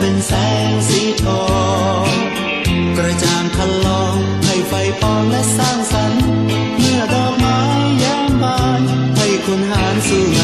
เป็นแสงสีทอง กระจางคัลองให้ไฟปองและสร้างสรรค์ เมื่อดอกไม้ยามบานให้คนหานสู่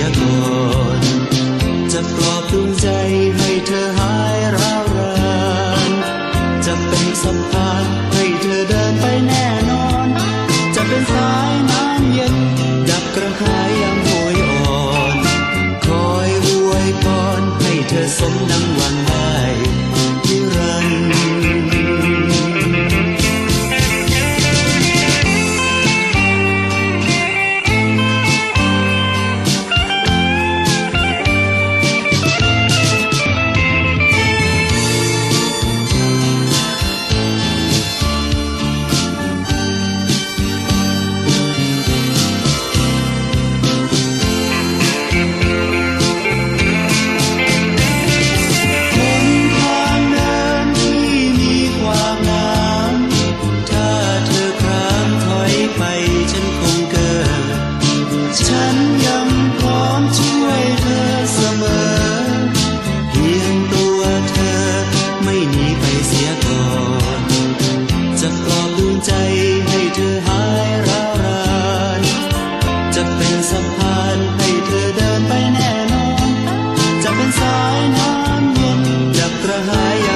ยก่อน จะปลอบดวงใจให้เธอหายร้าวรานจะเป็นสัมภาษให้เธอเดินไปแน่นอน จะเป็นสายน้ำเย็น ดับกระหายยามโหยอ่อน คอยอวยพรให้เธอสมดังหวัง higher.